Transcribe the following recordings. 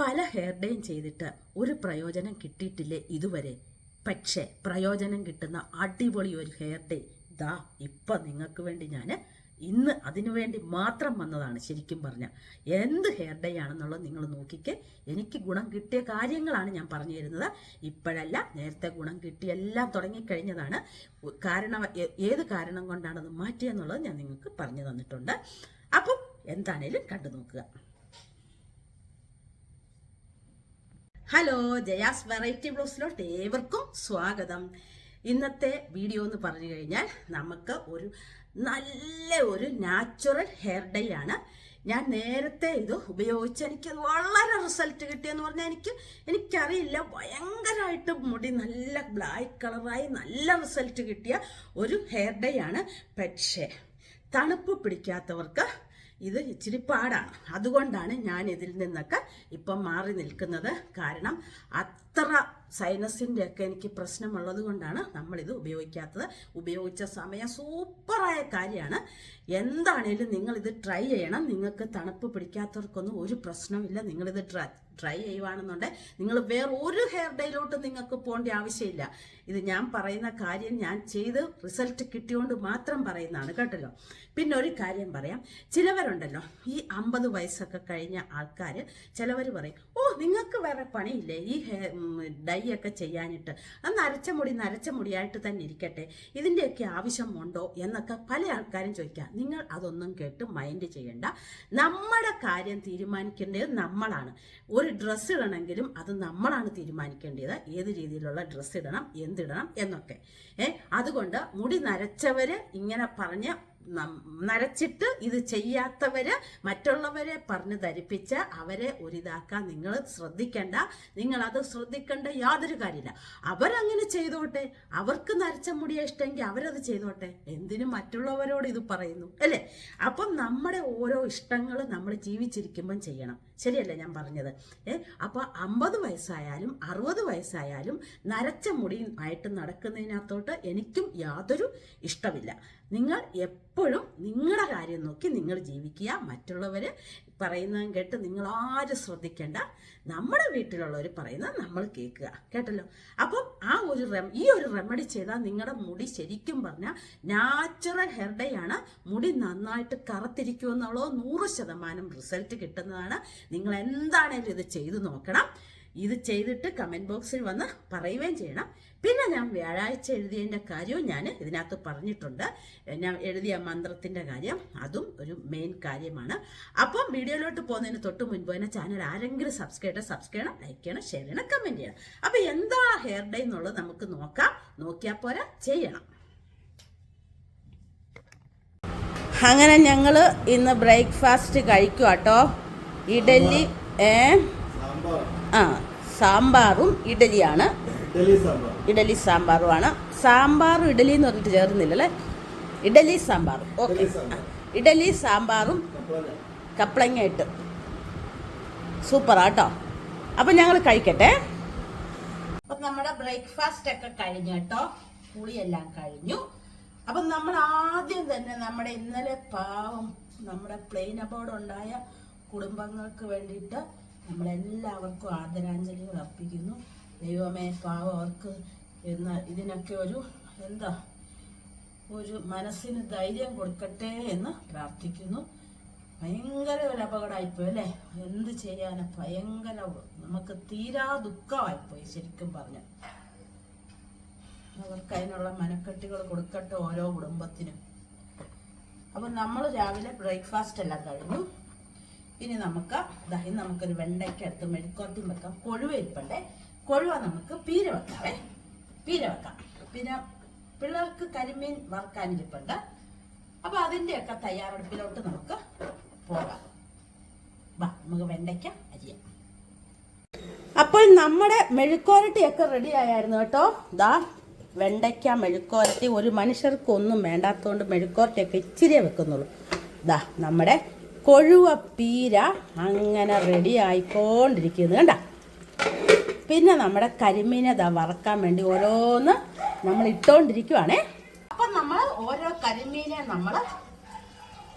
പല ഹെയർ ഡേയും ചെയ്തിട്ട് ഒരു പ്രയോജനം കിട്ടിയിട്ടില്ലേ ഇതുവരെ? പക്ഷേ പ്രയോജനം കിട്ടുന്ന അടിപൊളി ഒരു ഹെയർ ഡേ ദാ ഇപ്പം നിങ്ങൾക്ക് വേണ്ടി ഞാൻ ഇന്ന് അതിനു വേണ്ടി മാത്രം വന്നതാണ് ശരിക്കും പറഞ്ഞാൽ എന്ത് ഹെയർ ഡേ ആണെന്നുള്ളത് നിങ്ങൾ നോക്കിക്കേ. എനിക്ക് ഗുണം കിട്ടിയ കാര്യങ്ങളാണ് ഞാൻ പറഞ്ഞു തരുന്നത്. ഇപ്പോഴല്ല നേരത്തെ ഗുണം കിട്ടിയെല്ലാം തുടങ്ങിക്കഴിഞ്ഞതാണ്. കാരണം ഏത് കാരണം കൊണ്ടാണത് മാറ്റിയെന്നുള്ളത് ഞാൻ നിങ്ങൾക്ക് പറഞ്ഞു തന്നിട്ടുണ്ട്. അപ്പം എന്താണേലും കണ്ടു നോക്കുക. ഹലോ ജയാസ് വെറൈറ്റി ബ്ലോസിലോട്ട് ഏവർക്കും സ്വാഗതം. ഇന്നത്തെ വീഡിയോ എന്ന് പറഞ്ഞു കഴിഞ്ഞാൽ നമുക്ക് ഒരു നല്ല ഒരു നാച്ചുറൽ ഹെയർ ഡൈ ആണ്. ഞാൻ നേരത്തെ ഇത് ഉപയോഗിച്ച് എനിക്ക് വളരെ റിസൾട്ട് കിട്ടിയെന്ന് പറഞ്ഞാൽ എനിക്ക് എനിക്കറിയില്ല ഭയങ്കരമായിട്ട് മുടി നല്ല ബ്ലാക്ക് കളറായി നല്ല റിസൾട്ട് കിട്ടിയ ഒരു ഹെയർ ഡൈ ആണ്. പക്ഷേ തണുപ്പ് പിടിക്കാത്തവർക്ക് ഇത് ഇച്ചിരി പാടാണ്. അതുകൊണ്ടാണ് ഞാൻ ഇതിൽ നിന്നൊക്കെ ഇപ്പം മാറി നിൽക്കുന്നത്. കാരണം അത്ര സൈനസിന്റെ ഒക്കെ എനിക്ക് പ്രശ്നമുള്ളത് കൊണ്ടാണ് നമ്മളിത് ഉപയോഗിക്കാത്തത്. ഉപയോഗിച്ച സമയം സൂപ്പറായ കാര്യമാണ്. എന്താണേലും നിങ്ങളിത് ട്രൈ ചെയ്യണം. നിങ്ങൾക്ക് തണുപ്പ് പിടിക്കാത്തവർക്കൊന്നും ഒരു പ്രശ്നമില്ല. നിങ്ങളിത് ട്രൈ ട്രൈ ചെയ്യുവാണെന്നുണ്ടെങ്കിൽ നിങ്ങൾ വേറെ ഒരു ഹെയർ ഡേയിലോട്ട് നിങ്ങൾക്ക് പോകേണ്ട ആവശ്യമില്ല. ഇത് ഞാൻ പറയുന്ന കാര്യം ഞാൻ ചെയ്ത് റിസൾട്ട് കിട്ടിയോണ്ട് മാത്രം പറയുന്നതാണ് കേട്ടല്ലോ. പിന്നെ ഒരു കാര്യം പറയാം. ചിലവരുണ്ടല്ലോ ഈ അമ്പത് വയസ്സൊക്കെ കഴിഞ്ഞ ആൾക്കാർ ചിലവർ പറയും ഓ നിങ്ങൾക്ക് വേറെ പണിയില്ലേ? ഈ ഡൈ ഒക്കെ ചെയ്യാനിട്ട്. അത് നരച്ച മുടി നരച്ച മുടിയായിട്ട് തന്നെ ഇരിക്കട്ടെ. ഇതിന്റെയൊക്കെ ആവശ്യമുണ്ടോ എന്നൊക്കെ പല ആൾക്കാരും ചോദിക്കാം. നിങ്ങൾ അതൊന്നും കേട്ട് മൈൻഡ് ചെയ്യണ്ട. നമ്മുടെ കാര്യം തീരുമാനിക്കേണ്ടത് നമ്മളാണ്. ഒരു ഡ്രസ്സ് ഇടണമെങ്കിലും അത് നമ്മളാണ് തീരുമാനിക്കേണ്ടത്. ഏത് രീതിയിലുള്ള ഡ്രസ്സ് ഇടണം എന്തിടണം എന്നൊക്കെ. ഏ അതുകൊണ്ട് മുടി നരച്ചവര് ഇങ്ങനെ പറഞ്ഞ് നരച്ചിട്ട് ഇത് ചെയ്യാത്തവര് മറ്റുള്ളവരെ പറഞ്ഞ് ധരിപ്പിച്ച് അവരെ ഒരിതാക്കാൻ നിങ്ങൾ ശ്രദ്ധിക്കേണ്ട. നിങ്ങൾ അത് ശ്രദ്ധിക്കേണ്ട യാതൊരു കാര്യമില്ല. അവരങ്ങനെ ചെയ്തോട്ടെ. അവർക്ക് നരച്ച മുടിയെ ഇഷ്ടമെങ്കിൽ അവരത് ചെയ്തോട്ടെ. എന്തിനും മറ്റുള്ളവരോട് ഇത് പറയുന്നു? അല്ലേ? അപ്പം നമ്മുടെ ഓരോ ഇഷ്ടങ്ങൾ നമ്മൾ ജീവിച്ചിരിക്കുമ്പം ചെയ്യണം. ശരിയല്ലേ ഞാൻ പറഞ്ഞത്? ഏ അപ്പോൾ അമ്പത് വയസ്സായാലും അറുപത് വയസ്സായാലും നരച്ച മുടിയുമായിട്ട് നടക്കുന്നതിനകത്തോട്ട് എനിക്കും യാതൊരു ഇഷ്ടമില്ല. നിങ്ങൾ എപ്പോഴും നിങ്ങളുടെ കാര്യം നോക്കി നിങ്ങൾ ജീവിക്കുക. മറ്റുള്ളവർ പറയുന്നതും കേട്ട് നിങ്ങൾ ആരും ശ്രദ്ധിക്കേണ്ട. നമ്മുടെ വീട്ടിലുള്ളവർ പറയുന്നത് നമ്മൾ കേൾക്കുക. കേട്ടല്ലോ? അപ്പം ആ ഒരു റെം ഈ ഒരു റെമഡി ചെയ്താൽ നിങ്ങളുടെ മുടി ശരിക്കും പറഞ്ഞാൽ നാച്ചുറൽ ഹെയർ ആണ്. മുടി നന്നായിട്ട് കറുത്തിരിക്കുമെന്നുള്ളത് നൂറ് ശതമാനം റിസൾട്ട് കിട്ടുന്നതാണ്. നിങ്ങൾ എന്താണേലും ഇത് ചെയ്തു നോക്കണം. ഇത് ചെയ്തിട്ട് കമന്റ് ബോക്സിൽ വന്ന് പറയുകയും ചെയ്യണം. പിന്നെ ഞാൻ വ്യാഴാഴ്ച എഴുതിയതിന്റെ കാര്യവും ഞാൻ ഇതിനകത്ത് പറഞ്ഞിട്ടുണ്ട്. ഞാൻ എഴുതിയ മന്ത്രത്തിന്റെ കാര്യം അതും ഒരു മെയിൻ കാര്യമാണ്. അപ്പം വീഡിയോയിലോട്ട് പോകുന്നതിന് തൊട്ട് മുൻപ് തന്നെ ചാനൽ ആരെങ്കിലും സബ്സ്ക്രൈബ് സബ്സ്ക്രൈബ് ചെയ്യണം ലൈക്ക് ചെയ്യണം ഷെയർ ചെയ്യണം കമന്റ് ചെയ്യണം. അപ്പം എന്താ ഹെയർ ഡേ എന്നുള്ളത് നമുക്ക് നോക്കാം. നോക്കിയാൽ പോരാ ചെയ്യണം. അങ്ങനെ ഞങ്ങൾ ഇന്ന് ബ്രേക്ക്ഫാസ്റ്റ് കഴിക്കുക കേട്ടോ ഇഡലി ഏ ആ സാമ്പാറും ഇഡലിയാണ്. ഇഡലി സാമ്പാർ ഇഡലി സാമ്പാറുമാണ്. സാമ്പാറും ഇഡലി എന്ന് പറഞ്ഞിട്ട് ചേർന്നില്ലല്ലേ? ഇഡലി സാമ്പാർ ഓക്കെ. ഇഡലി സാമ്പാറും കപ്പളങ്ങ ഇട്ട് സൂപ്പറാട്ടോ. അപ്പം ഞങ്ങൾ കഴിക്കട്ടെ. അപ്പം നമ്മുടെ ബ്രേക്ക്ഫാസ്റ്റ് ഒക്കെ കഴിഞ്ഞു കേട്ടോ. പുളിയെല്ലാം കഴിഞ്ഞു. അപ്പം നമ്മൾ ആദ്യം തന്നെ നമ്മുടെ ഇന്നലെ പാവം നമ്മുടെ പ്ലെയിൻ അബോർഡ് ഉണ്ടായ കുടുംബങ്ങൾക്ക് വേണ്ടിയിട്ട് നമ്മളെല്ലാവർക്കും ആദരാഞ്ജലികൾ അർപ്പിക്കുന്നു. ദൈവമേ പാവം അവർക്ക് എന്ന ഇതിനൊക്കെ ഒരു എന്താ ഒരു മനസ്സിന് ധൈര്യം കൊടുക്കട്ടെ എന്ന് പ്രാർത്ഥിക്കുന്നു. ഭയങ്കര ഒരു അപകടമായിപ്പോയി അല്ലേ? എന്ത് ചെയ്യാനാ? ഭയങ്കര നമുക്ക് തീരാ ദുഃഖമായിപ്പോയി ശരിക്കും പറഞ്ഞു അവർക്ക് അതിനുള്ള മനക്കെട്ടുകൾ കൊടുക്കട്ടെ ഓരോ കുടുംബത്തിനും. അപ്പം നമ്മൾ രാവിലെ ബ്രേക്ക്ഫാസ്റ്റ് എല്ലാം കഴിഞ്ഞു. ഇനി നമുക്ക് നമുക്ക് നമുക്കൊരു വെണ്ടയ്ക്ക എടുത്ത് മെഴുക്കോട്ടി വെക്കാം. കൊഴുവ ഇരിപ്പണ്ടേ. കൊഴുവ നമുക്ക് പീര വെക്കാവേ. പീര വെക്കാം. പിന്നെ പിള്ളേർക്ക് കരിമീൻ വറുക്കാനിരിപ്പുണ്ട് അപ്പൊ അതിന്റെയൊക്കെ തയ്യാറെടുപ്പിലോട്ട് നമുക്ക് പോകാം. വാ നമുക്ക് വെണ്ടയ്ക്ക അരിയാം. അപ്പോൾ നമ്മുടെ മെഴുക്കോരട്ടിയൊക്കെ റെഡി ആയായിരുന്നു കേട്ടോ. ദാ വെണ്ടയ്ക്ക മെഴുക്കോരട്ടി ഒരു മനുഷ്യർക്കൊന്നും വേണ്ടാത്തതുകൊണ്ട് മെഴുക്കോരട്ടിയൊക്കെ ഇച്ചിരിയേ വെക്കുന്നുള്ളൂ. ദാ നമ്മുടെ കൊഴുവ പീര അങ്ങനെ റെഡി ആയിക്കൊണ്ടിരിക്കുന്നത് കണ്ട? പിന്നെ നമ്മുടെ കരിമീനെ വറക്കാൻ വേണ്ടി ഓരോന്ന് നമ്മൾ ഇട്ടുകൊണ്ടിരിക്കുവാണേ അപ്പം നമ്മൾ ഓരോ കരിമീനെ നമ്മൾ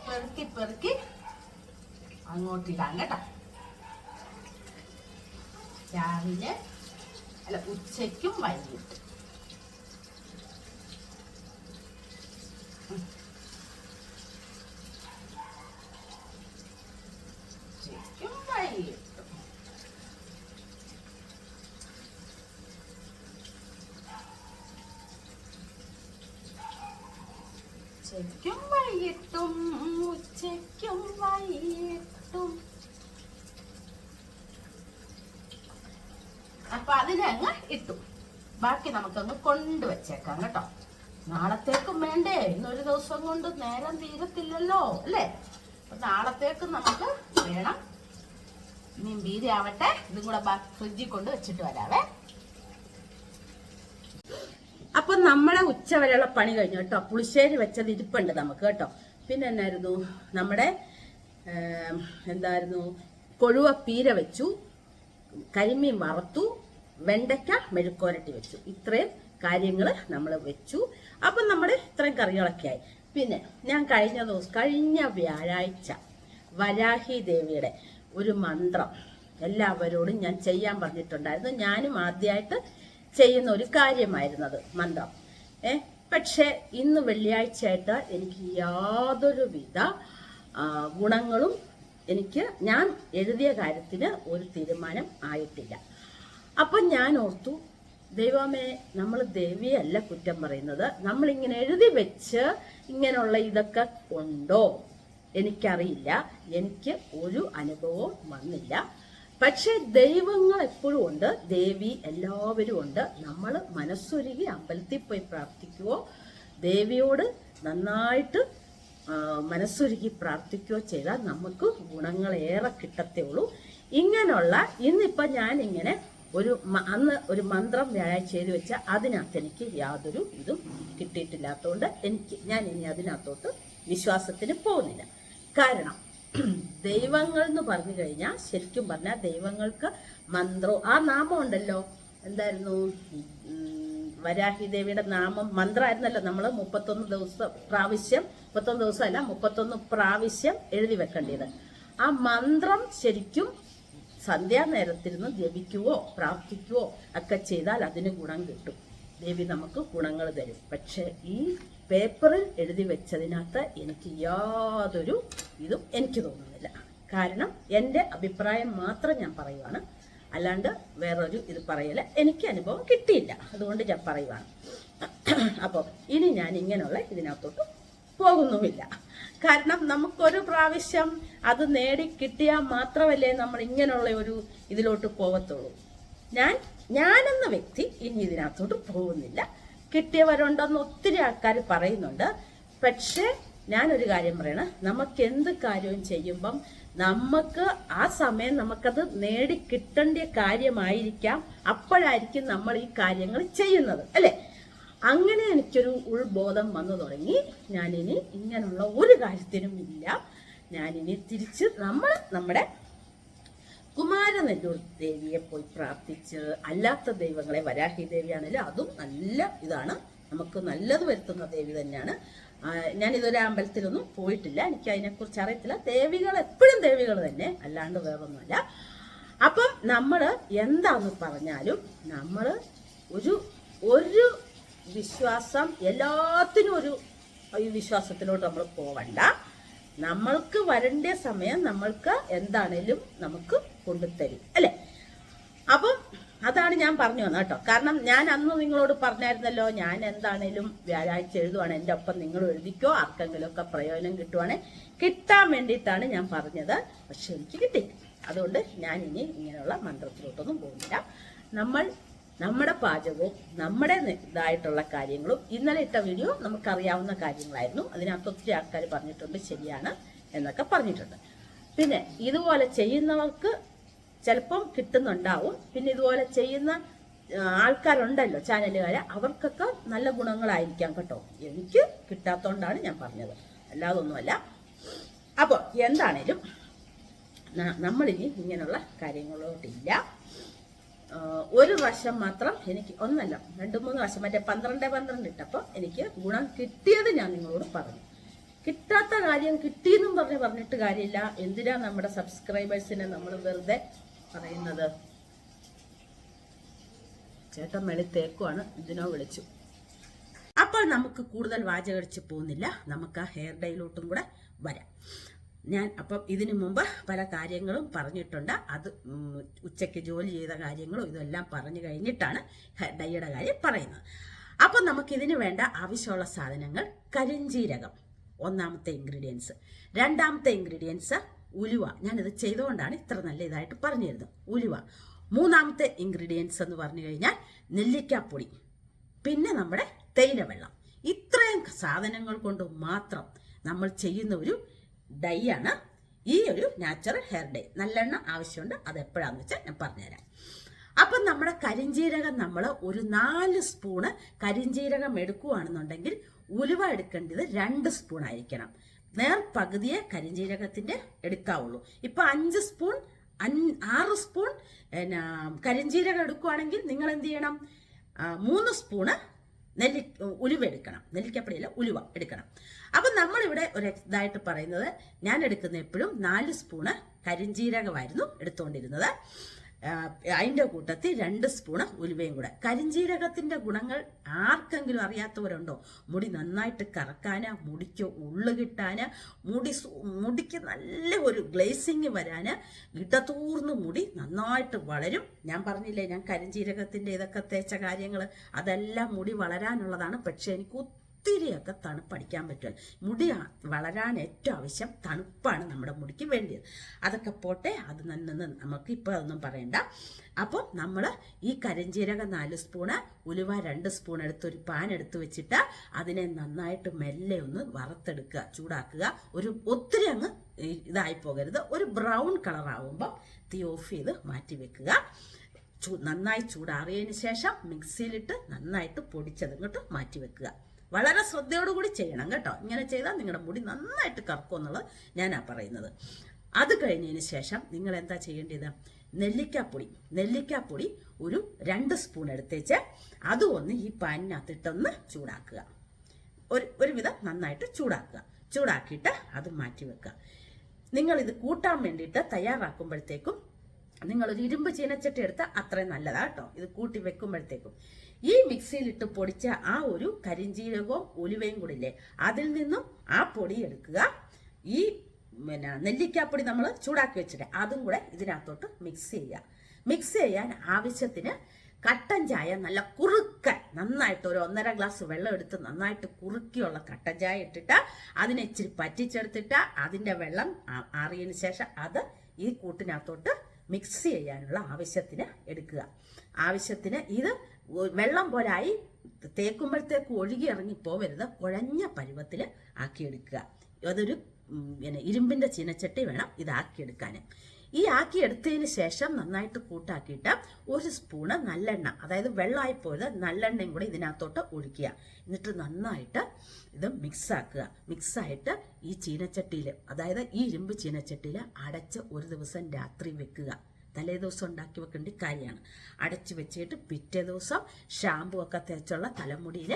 പെറുക്കി പെറുക്കി അങ്ങോട്ടിടാം കേട്ടോ. രാവിലെ അല്ല ഉച്ചയ്ക്കും വൈകിട്ട് ഉച്ചയ്ക്കും വൈകിട്ടും ഉച്ചയ്ക്കും വൈകിട്ടും ഉച്ചയ്ക്കും വൈകിട്ടും അപ്പൊ അതിനങ്ങ് ഇട്ടു. ബാക്കി നമുക്കങ്ങ് കൊണ്ടുവച്ചേക്കാം കേട്ടോ. നാളത്തേക്കും വേണ്ടേ? ഇന്നൊരു ദിവസം കൊണ്ട് നേരം തീരത്തില്ലല്ലോ അല്ലേ? അപ്പൊ നാളത്തേക്കും നമുക്ക് വേണം. ഇനിയും വീതി ആവട്ടെ. ഇതും കൂടെ ഫ്രിഡ്ജിൽ കൊണ്ട് വെച്ചിട്ട് വരാവേ. അപ്പൊ നമ്മളെ ഉച്ചവരെയുള്ള പണി കഴിഞ്ഞു കേട്ടോ. പുളിശ്ശേരി വെച്ചത് ഇരിപ്പുണ്ട് നമുക്ക് കേട്ടോ. പിന്നെ എന്നായിരുന്നു? നമ്മുടെ എന്തായിരുന്നു? കൊഴുവ പീര വെച്ചു. കരിമീൻ വറുത്തു. വെണ്ടയ്ക്ക മെഴുക്കോരട്ടി വെച്ചു. ഇത്രയും കാര്യങ്ങൾ നമ്മൾ വെച്ചു. അപ്പം നമ്മുടെ ഇത്രയും കറികളൊക്കെ ആയി പിന്നെ ഞാൻ കഴിഞ്ഞ ദിവസം കഴിഞ്ഞ വ്യാഴാഴ്ച വരാഹി ദേവിയുടെ ഒരു മന്ത്രം എല്ലാവരോടും ഞാൻ ചെയ്യാൻ പറഞ്ഞിട്ടുണ്ടായിരുന്നു. ഞാനും ആദ്യമായിട്ട് ചെയ്യുന്ന ഒരു കാര്യമായിരുന്നത് മന്ത്രം. ഏ പക്ഷേ ഇന്ന് വെള്ളിയാഴ്ചയായിട്ട് എനിക്ക് യാതൊരുവിധ വിധ ഗുണങ്ങളും എനിക്ക് ഞാൻ എഴുതിയ കാര്യത്തിന് ഒരു തീരുമാനം ആയിട്ടില്ല. അപ്പം ഞാൻ ഓർത്തു ദൈവമേ നമ്മൾ ദേവിയല്ല കുറ്റം പറയുന്നത്. നമ്മളിങ്ങനെ എഴുതി വെച്ച് ഇങ്ങനെയുള്ള ഇതൊക്കെ ഉണ്ടോ എനിക്കറിയില്ല. എനിക്ക് ഒരു അനുഭവവും വന്നില്ല. പക്ഷേ ദൈവങ്ങൾ എപ്പോഴും ഉണ്ട്. ദേവി എല്ലാവരും ഉണ്ട്. നമ്മൾ മനസ്സൊരുകി അമ്പലത്തിൽ പോയി പ്രാർത്ഥിക്കുവോ? ദേവിയോട് നന്നായിട്ട് മനസ്സൊരുക്കി പ്രാർത്ഥിക്കുകയോ ചെയ്താൽ നമുക്ക് ഗുണങ്ങളേറെ കിട്ടത്തേ ഉള്ളൂ ഇങ്ങനെയുള്ള ഇന്നിപ്പം ഞാനിങ്ങനെ ഒരു അന്ന് ഒരു മന്ത്രം വ്യാഴാഴ്ച ചെയ്ത് വെച്ചാൽ അതിനകത്ത് എനിക്ക് യാതൊരു ഇതും കിട്ടിയിട്ടില്ലാത്തതുകൊണ്ട് എനിക്ക് ഞാൻ ഇനി അതിനകത്തോട്ട് വിശ്വാസത്തിന് പോകുന്നില്ല. കാരണം ദൈവങ്ങൾ എന്ന് പറഞ്ഞു കഴിഞ്ഞാൽ ശരിക്കും പറഞ്ഞാൽ ദൈവങ്ങൾക്ക് മന്ത്രോ ആ നാമം ഉണ്ടല്ലോ. എന്തായിരുന്നു? വരാഹി ദേവിയുടെ നാമം മന്ത്രമായിരുന്നല്ലോ നമ്മൾ മുപ്പത്തൊന്ന് ദിവസം പ്രാവശ്യം മുപ്പത്തൊന്ന് അല്ല മുപ്പത്തൊന്ന് പ്രാവശ്യം എഴുതി വെക്കേണ്ടത്. ആ മന്ത്രം ശരിക്കും സന്ധ്യാനേരത്തിരുന്ന് ജപിക്കുവോ പ്രാർത്ഥിക്കുവോ ഒക്കെ ചെയ്താൽ അതിന് ഗുണം കിട്ടും. ദേവി നമുക്ക് ഗുണങ്ങൾ തരും. പക്ഷെ ഈ പേപ്പറിൽ എഴുതി വെച്ചതിനകത്ത് എനിക്ക് യാതൊരു ഇതും എനിക്ക് തോന്നുന്നില്ല. കാരണം എന്റെ അഭിപ്രായം മാത്രം ഞാൻ പറയുവാണ്. അല്ലാണ്ട് വേറൊരു ഇത് പറയല എനിക്ക് അനുഭവം കിട്ടിയില്ല. അതുകൊണ്ട് ഞാൻ പറയുവാണ്. അപ്പോൾ ഇനി ഞാൻ ഇങ്ങനെയുള്ള ഇതിനകത്തോട്ട് പോകുന്നുമില്ല. കാരണം നമുക്കൊരു പ്രാവശ്യം അത് നേടി കിട്ടിയാൽ മാത്രമല്ലേ നമ്മൾ ഇങ്ങനെയുള്ള ഒരു ഇതിലോട്ട് പോകത്തുള്ളൂ ഞാൻ ഞാനെന്ന വ്യക്തി ഇനി ഇതിനകത്തോട്ട് പോകുന്നില്ല. കിട്ടിയവരുണ്ടെന്ന് ഒത്തിരി ആൾക്കാർ പറയുന്നുണ്ട്. പക്ഷേ ഞാനൊരു കാര്യം പറയണം. നമുക്ക് എന്ത് കാര്യവും ചെയ്യുമ്പം നമുക്ക് ആ സമയം നമുക്കത് നേടി കിട്ടേണ്ട കാര്യമായിരിക്കാം. അപ്പോഴായിരിക്കും നമ്മൾ ഈ കാര്യങ്ങൾ ചെയ്യുന്നത്. അല്ലേ? അങ്ങനെ എനിക്കൊരു ഉൾബോധം വന്നു തുടങ്ങി. ഞാനിനി ഇങ്ങനെയുള്ള ഒരു കാര്യത്തിനും ഇല്ല. ഞാനിനി തിരിച്ച് നമ്മൾ നമ്മുടെ കുമാരനെല്ലൂർ ദേവിയെ പോയി പ്രാർത്ഥിച്ച് അല്ലാത്ത ദൈവങ്ങളെ വരാഹി ദേവിയാണെങ്കിലും അതും നല്ല ഇതാണ്. നമുക്ക് നല്ലത് വരുത്തുന്ന ദേവി തന്നെയാണ്. ഞാൻ ഇതൊരു അമ്പലത്തിലൊന്നും പോയിട്ടില്ല. എനിക്ക് അതിനെക്കുറിച്ച് അറിയത്തില്ല. ദേവികൾ എപ്പോഴും ദേവികൾ തന്നെ. അല്ലാണ്ട് വേറൊന്നുമല്ല. അപ്പം നമ്മൾ എന്താന്ന് പറഞ്ഞാലും നമ്മൾ ഒരു ഒരു വിശ്വാസം എല്ലാത്തിനും ഒരു ഈ വിശ്വാസത്തിലോട്ട് നമ്മൾ പോവണ്ട. നമ്മൾക്ക് വരേണ്ട സമയം നമ്മൾക്ക് എന്താണേലും നമുക്ക് കൊണ്ടുതരും അല്ലേ? അപ്പം അതാണ് ഞാൻ പറഞ്ഞു വന്നത് കേട്ടോ. കാരണം ഞാൻ അന്ന് നിങ്ങളോട് പറഞ്ഞായിരുന്നല്ലോ ഞാൻ എന്താണേലും വ്യാഴാഴ്ച എഴുതുവാണ് എന്റെ ഒപ്പം നിങ്ങൾ എഴുതിക്കോ ആർക്കെങ്കിലും ഒക്കെ പ്രയോജനം കിട്ടുവാണെ. കിട്ടാൻ വേണ്ടിയിട്ടാണ് ഞാൻ പറഞ്ഞത്. പക്ഷെ എനിക്ക് കിട്ടി. അതുകൊണ്ട് ഞാൻ ഇനി ഇങ്ങനെയുള്ള മന്ത്രത്തിലോട്ടൊന്നും പോകുന്നില്ല. നമ്മൾ നമ്മുടെ പാചകവും നമ്മുടെ ഇതായിട്ടുള്ള കാര്യങ്ങളും ഇന്നലെ ഇട്ട വീഡിയോ നമുക്കറിയാവുന്ന കാര്യങ്ങളായിരുന്നു. അതിനകത്ത് ഒത്തിരി ആൾക്കാർ പറഞ്ഞിട്ടുണ്ട് ശരിയാണ് എന്നൊക്കെ പറഞ്ഞിട്ടുണ്ട്. പിന്നെ ഇതുപോലെ ചെയ്യുന്നവർക്ക് ചിലപ്പം കിട്ടുന്നുണ്ടാവും. പിന്നെ ഇതുപോലെ ചെയ്യുന്ന ആൾക്കാരുണ്ടല്ലോ ചാനലുകാരെ അവർക്കൊക്കെ നല്ല ഗുണങ്ങളായിരിക്കാം കേട്ടോ. എനിക്ക് കിട്ടാത്തതുകൊണ്ടാണ് ഞാൻ പറഞ്ഞത്. അല്ലാതൊന്നുമല്ല. അപ്പോൾ എന്താണേലും നമ്മളിനി ഇങ്ങനെയുള്ള കാര്യങ്ങളോട്ടില്ല. ഒരു വശം മാത്രം എനിക്ക് ഒന്നല്ല രണ്ട് മൂന്ന് വശം മറ്റേ പന്ത്രണ്ട് പന്ത്രണ്ട് ഇട്ടപ്പോൾ എനിക്ക് ഗുണം കിട്ടിയത് ഞാൻ നിങ്ങളോട് പറഞ്ഞു. കിട്ടാത്ത കാര്യം കിട്ടിയെന്നും പറഞ്ഞ് പറഞ്ഞിട്ട് കാര്യമില്ല. എന്തിനാ നമ്മുടെ സബ്സ്ക്രൈബേഴ്സിനെ നമ്മൾ വെറുതെ പറയുന്നത്? ചേട്ടൻ വെളി തേക്കുവാണ് ഇതിനോ വിളിച്ചു. അപ്പോൾ നമുക്ക് കൂടുതൽ വാചകടിച്ച് പോകുന്നില്ല. നമുക്ക് ആ ഹെയർ ഡൈയിലോട്ടും കൂടെ വരാം. ഞാൻ അപ്പം ഇതിനു മുമ്പ് പല കാര്യങ്ങളും പറഞ്ഞിട്ടുണ്ട്. അത് ഉച്ചയ്ക്ക് ജോലി ചെയ്ത കാര്യങ്ങളും ഇതെല്ലാം പറഞ്ഞു കഴിഞ്ഞിട്ടാണ് ഡൈയുടെ കാര്യം പറയുന്നത്. അപ്പം നമുക്കിതിന് വേണ്ട ആവശ്യമുള്ള സാധനങ്ങൾ കരിഞ്ജീരകം ഒന്നാമത്തെ ഇൻഗ്രീഡിയൻസ് രണ്ടാമത്തെ ഇൻഗ്രീഡിയൻസ് ഉലുവ. ഞാനിത് ചെയ്തുകൊണ്ടാണ് ഇത്ര നല്ല ഇതായിട്ട് പറഞ്ഞിരുന്നത് ഉലുവ. മൂന്നാമത്തെ ഇൻഗ്രീഡിയൻസ് എന്ന് പറഞ്ഞു കഴിഞ്ഞാൽ നെല്ലിക്കാപ്പൊടി പിന്നെ നമ്മുടെ തേയിലവെള്ളം. ഇത്രയും സാധനങ്ങൾ കൊണ്ട് മാത്രം നമ്മൾ ചെയ്യുന്ന ഒരു ഡൈ ആണ് ഈ ഒരു നാച്ചുറൽ ഹെയർ ഡൈ നല്ലെണ്ണ ആവശ്യമുണ്ട് അത് എപ്പോഴാന്ന് വെച്ചാൽ ഞാൻ പറഞ്ഞുതരാം. അപ്പം നമ്മുടെ കരിഞ്ജീരകം നമ്മൾ ഒരു നാല് സ്പൂണ് കരിഞ്ജീരകം എടുക്കുകയാണെന്നുണ്ടെങ്കിൽ ഉലുവ എടുക്കേണ്ടത് രണ്ട് സ്പൂൺ ആയിരിക്കണം. നേർ പകുതിയെ കരിഞ്ജീരകത്തിന്റെ എടുക്കാവുള്ളൂ. ഇപ്പൊ അഞ്ച് സ്പൂൺ ആറ് സ്പൂൺ പിന്നെ കരിഞ്ജീരകം എടുക്കുകയാണെങ്കിൽ നിങ്ങൾ എന്ത് ചെയ്യണം? മൂന്ന് സ്പൂണ് നെല്ലി ഉലുവ എടുക്കണം. നെല്ലിക്കപ്പടിയല്ല ഉലുവ എടുക്കണം. അപ്പം നമ്മളിവിടെ ഒരു ഇതായിട്ട് പറയുന്നത് ഞാൻ എടുക്കുന്ന എപ്പോഴും നാല് സ്പൂണ് കരിഞ്ജീരകമായിരുന്നു എടുത്തുകൊണ്ടിരുന്നത് അതിന്റെ കൂട്ടത്തിൽ രണ്ട് സ്പൂണ് ഉലുവയും കൂടെ. കരിഞ്ജീരകത്തിന്റെ ഗുണങ്ങൾ ആർക്കെങ്കിലും അറിയാത്തവരുണ്ടോ? മുടി നന്നായിട്ട് കറക്കാന് മുടിക്ക് ഉള്ള് കിട്ടാന് മുടി മുടിക്ക് നല്ല ഒരു ഗ്ലേസിങ് വരാന് ഇടതൂർന്ന് മുടി നന്നായിട്ട് വളരും. ഞാൻ പറഞ്ഞില്ലേ ഞാൻ കരിഞ്ജീരകത്തിന്റെ ഇതൊക്കെ തേച്ച കാര്യങ്ങൾ അതെല്ലാം മുടി വളരാനുള്ളതാണ്. പക്ഷേ എനിക്ക് ഒത്തിരിയൊക്കെ തണുപ്പടിക്കാൻ പറ്റുമല്ലോ മുടി വളരാൻ ഏറ്റവും ആവശ്യം തണുപ്പാണ് നമ്മുടെ മുടിക്ക് വേണ്ടിയത്. അതൊക്കെ പോട്ടെ അത് നിന്ന് നമുക്ക് ഇപ്പോൾ അതൊന്നും പറയണ്ട. അപ്പം നമ്മൾ ഈ കരിഞ്ജീരകം നാല് സ്പൂണ് ഉലുവ രണ്ട് സ്പൂൺ എടുത്ത് ഒരു പാൻ എടുത്ത് വെച്ചിട്ട് അതിനെ നന്നായിട്ട് മെല്ലെ ഒന്ന് വറുത്തെടുക്കുക ചൂടാക്കുക. ഒരു ഒത്തിരി അങ്ങ് ഇതായി പോകരുത്. ഒരു ബ്രൗൺ കളർ ആവുമ്പോൾ തീ ഓഫ് ചെയ്ത് മാറ്റി വെക്കുക. നന്നായി ചൂടാറിയതിന് ശേഷം മിക്സിയിലിട്ട് നന്നായിട്ട് പൊടിച്ചത് ഇങ്ങോട്ട് മാറ്റി വെക്കുക. വളരെ ശ്രദ്ധയോടുകൂടി ചെയ്യണം കേട്ടോ. ഇങ്ങനെ ചെയ്താൽ നിങ്ങളുടെ മുടി നന്നായിട്ട് കറക്കും എന്നുള്ളത് ഞാനാ പറയുന്നത്. അത് കഴിഞ്ഞതിന് ശേഷം നിങ്ങൾ എന്താ ചെയ്യേണ്ടത്? നെല്ലിക്കാപ്പൊടി നെല്ലിക്കാപ്പൊടി ഒരു രണ്ട് സ്പൂൺ എടുത്തേച്ച് അത് ഒന്ന് ഈ പാനിനകത്തിട്ടൊന്ന് ചൂടാക്കുക. ഒരു ഒരുവിധം നന്നായിട്ട് ചൂടാക്കുക. ചൂടാക്കിയിട്ട് അത് മാറ്റി വെക്കുക. നിങ്ങൾ ഇത് കൂട്ടാൻ വേണ്ടിയിട്ട് തയ്യാറാക്കുമ്പോഴത്തേക്കും നിങ്ങളൊരു ഇരുമ്പ് ചീനച്ചട്ടി എടുത്താൽ അത്രയും നല്ലതാ കേട്ടോ. ഇത് കൂട്ടി വെക്കുമ്പോഴത്തേക്കും. ഈ മിക്സിയിലിട്ട് പൊടിച്ച ആ ഒരു കരിഞ്ജീരകവും ഉലുവയും കൂടി ഇല്ലേ അതിൽ നിന്നും ആ പൊടി എടുക്കുക. ഈ പിന്നെ നെല്ലിക്കാപ്പൊടി നമ്മൾ ചൂടാക്കി വെച്ചിട്ട് അതും കൂടെ ഇതിനകത്തോട്ട് മിക്സ് ചെയ്യുക. മിക്സ് ചെയ്യാൻ ആവശ്യത്തിന് കട്ടൻ ചായ നല്ല കുറുക്കൻ നന്നായിട്ട് ഒരു ഒന്നര ഗ്ലാസ് വെള്ളം എടുത്ത് നന്നായിട്ട് കുറുക്കിയുള്ള കട്ടൻ ചായ ഇട്ടിട്ട് അതിനെ ഇച്ചിരി പറ്റിച്ചെടുത്തിട്ട് അതിന്റെ വെള്ളം ആറിയതിന് ശേഷം അത് ഈ കൂട്ടിനകത്തോട്ട് മിക്സ് ചെയ്യാനുള്ള ആവശ്യത്തിന് എടുക്കുക. ആവശ്യത്തിന് ഇത് വെള്ളം പോലായി തേക്കുമ്പോഴത്തേക്ക് ഒഴുകി ഇറങ്ങി പോവരുത്. കുഴഞ്ഞ പരുവത്തിൽ ആക്കിയെടുക്കുക. അതൊരു പിന്നെ ഇരുമ്പിന്റെ ചീനച്ചട്ടി വേണം ഇതാക്കിയെടുക്കാൻ ഈ ആക്കിയെടുത്തതിന് ശേഷം നന്നായിട്ട് കൂട്ടാക്കിയിട്ട് ഒരു സ്പൂണ് നല്ലെണ്ണ അതായത് വെള്ളമായി പോയത് നല്ലെണ്ണയും കൂടെ ഇതിനകത്തോട്ട് ഒഴിക്കുക. എന്നിട്ട് നന്നായിട്ട് ഇത് മിക്സാക്കുക. മിക്സായിട്ട് ഈ ചീനച്ചട്ടിയിൽ അതായത് ഈ ഇരുമ്പ് ചീനച്ചട്ടിയിൽ അടച്ച് ഒരു ദിവസം രാത്രി വെക്കുക. തലേ ദിവസം ഉണ്ടാക്കി വെക്കേണ്ട കാര്യമാണ്. അടച്ചു വെച്ചിട്ട് പിറ്റേ ദിവസം ഷാമ്പു ഒക്കെ തേച്ചുള്ള തലമുടിയിൽ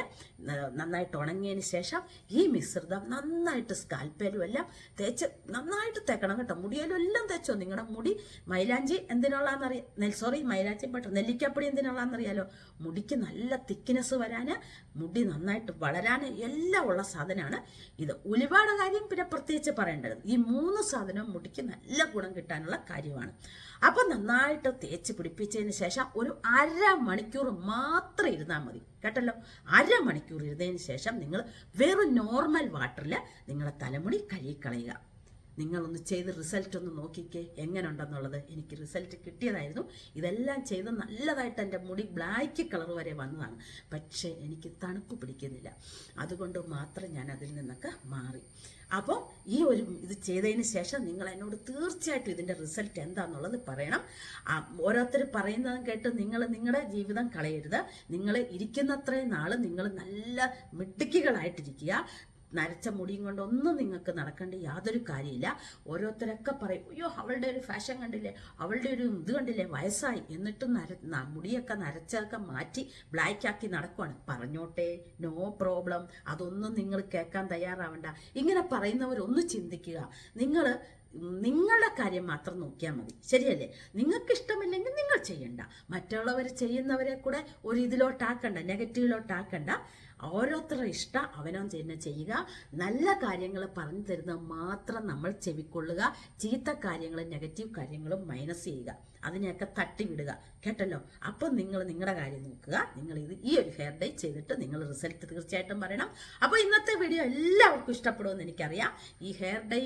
നന്നായിട്ട് ഉണങ്ങിയതിന് ശേഷം ഈ മിശ്രിതം നന്നായിട്ട് സ്കാൽപ്പേലും എല്ലാം തേച്ച് നന്നായിട്ട് തേക്കണം കേട്ടോ. മുടിയിലും എല്ലാം തേച്ചോ? നിങ്ങളുടെ മുടി മൈലാഞ്ചി എന്തിനുള്ളതെന്നറിയാം? നെൽ സോറി മൈലാഞ്ചി പട്ട നെല്ലിക്കപ്പൊടി എന്തിനുള്ളതെന്നറിയാലോ? മുടിക്ക് നല്ല തിക്നെസ് വരാൻ മുടി നന്നായിട്ട് വളരാൻ എല്ലാം ഉള്ള സാധനമാണ് ഇത്. ഒരുപാട് കാര്യം പിന്നെ പ്രത്യേകിച്ച് പറയേണ്ടത്. ഈ മൂന്ന് സാധനവും മുടിക്ക് നല്ല ഗുണം കിട്ടാനുള്ള കാര്യമാണ്. അപ്പം നന്നായിട്ട് തേച്ച് പിടിപ്പിച്ചതിന് ശേഷം ഒരു അര മണിക്കൂർ മാത്രം ഇരുന്നാൽ മതി. കേട്ടല്ലോ? അര മണിക്കൂർ ഇരുന്നതിന് ശേഷം നിങ്ങൾ വെറും നോർമൽ വാട്ടറിൽ നിങ്ങളുടെ തലമുടി കഴുകിക്കളയുക. നിങ്ങളൊന്ന് ചെയ്ത് റിസൾട്ട് ഒന്ന് നോക്കിക്കേ. എങ്ങനെ ഉണ്ടെന്നുള്ളത് എനിക്ക് റിസൾട്ട് കിട്ടിയതായിരുന്നു. ഇതെല്ലാം ചെയ്ത് നല്ലതായിട്ട് എന്റെ മുടി ബ്ലാക്ക് കളർ വരെ വന്നതാണ്. പക്ഷേ എനിക്ക് തണുപ്പ് പിടിക്കുന്നില്ല. അതുകൊണ്ട് മാത്രം ഞാൻ അതിൽ നിന്നൊക്കെ മാറി. അപ്പോൾ ഈ ഒരു ഇത് ചെയ്തതിന് ശേഷം നിങ്ങൾ എന്നോട് തീർച്ചയായിട്ടും ഇതിന്റെ റിസൾട്ട് എന്താണെന്നുള്ളത് പറയണം. ഓരോരുത്തർ പറയുന്നതും കേട്ട് നിങ്ങൾ നിങ്ങളുടെ ജീവിതം കളയരുത്. നിങ്ങൾ ഇരിക്കുന്നത്രയും നാൾ നിങ്ങൾ നല്ല മിടുക്കികളായിട്ടിരിക്കുക. നരച്ച മുടിയും കൊണ്ട് ഒന്നും നിങ്ങൾക്ക് നടക്കേണ്ട യാതൊരു കാര്യമില്ല. ഓരോരുത്തരൊക്കെ പറയും അയ്യോ അവളുടെ ഒരു ഫാഷൻ കണ്ടില്ലേ? അവളുടെ ഒരു ഇത് കണ്ടില്ലേ? വയസ്സായി. എന്നിട്ടും നര മുടിയൊക്കെ നരച്ചൊക്കെ മാറ്റി ബ്ലാക്ക് ആക്കി നടക്കുവാണ്. പറഞ്ഞോട്ടെ നോ പ്രോബ്ലം അതൊന്നും നിങ്ങൾ കേൾക്കാൻ തയ്യാറാവണ്ട. ഇങ്ങനെ പറയുന്നവരൊന്ന് ചിന്തിക്കുക. നിങ്ങൾ നിങ്ങളുടെ കാര്യം മാത്രം നോക്കിയാൽ മതി. ശരിയല്ലേ? നിങ്ങൾക്ക് ഇഷ്ടമില്ലെങ്കിൽ നിങ്ങൾ ചെയ്യണ്ട. മറ്റുള്ളവർ ചെയ്യുന്നവരെ കൂടെ ഒരു ഇതിലോട്ടാക്കണ്ട നെഗറ്റീവിലോട്ടാക്കണ്ട ഓരോരുത്തരുടെ ഇഷ്ടം അവനവൻ തന്നെ ചെയ്യുക. നല്ല കാര്യങ്ങൾ പറഞ്ഞു തരുന്നത് മാത്രം നമ്മൾ ചെവിക്കൊള്ളുക. ചീത്ത കാര്യങ്ങളും നെഗറ്റീവ് കാര്യങ്ങളും മൈനസ് ചെയ്യുക. അതിനെയൊക്കെ തട്ടിവിടുക കേട്ടല്ലോ? അപ്പം നിങ്ങൾ നിങ്ങളുടെ കാര്യം നോക്കുക. നിങ്ങൾ ഇത് ഈ ഒരു ഹെയർ ഡേ ചെയ്തിട്ട് നിങ്ങൾ റിസൾട്ട് തീർച്ചയായിട്ടും പറയണം. അപ്പോൾ ഇന്നത്തെ വീഡിയോ എല്ലാവർക്കും ഇഷ്ടപ്പെടുമെന്ന് എനിക്കറിയാം. ഈ ഹെയർ ഡേ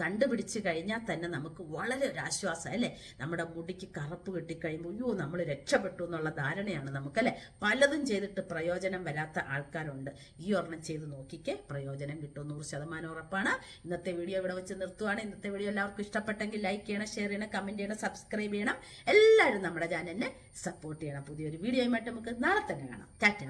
കണ്ടുപിടിച്ച് കഴിഞ്ഞാൽ തന്നെ നമുക്ക് വളരെ ഒരു ആശ്വാസം അല്ലേ? നമ്മുടെ മുടിക്ക് കറുപ്പ് കിട്ടിക്കഴിയുമ്പോൾ അയ്യോ നമ്മൾ രക്ഷപ്പെട്ടു എന്നുള്ള ധാരണയാണ് നമുക്കല്ലേ പലതും ചെയ്തിട്ട് പ്രയോജനം വരാത്ത ആൾക്കാരുണ്ട്. ഈ ഒരെണ്ണം ചെയ്ത് നോക്കിക്കേ. പ്രയോജനം കിട്ടും നൂറ് ശതമാനം ഉറപ്പാണ്. ഇന്നത്തെ വീഡിയോ ഇവിടെ വെച്ച് നിർത്തുവാണ്. ഇന്നത്തെ വീഡിയോ എല്ലാവർക്കും ഇഷ്ടപ്പെട്ടെങ്കിൽ ലൈക്ക് ചെയ്യണം ഷെയർ ചെയ്യണം കമന്റ് ചെയ്യണം സബ്സ്ക്രൈബ് ചെയ്യണം. എല്ലാവരും നമ്മുടെ ചാനലിനെ സപ്പോർട്ട് ചെയ്യണം. പുതിയൊരു വീഡിയോയുമായിട്ട് നമുക്ക് നാളെ തന്നെ കാണാം. ടാറ്റ.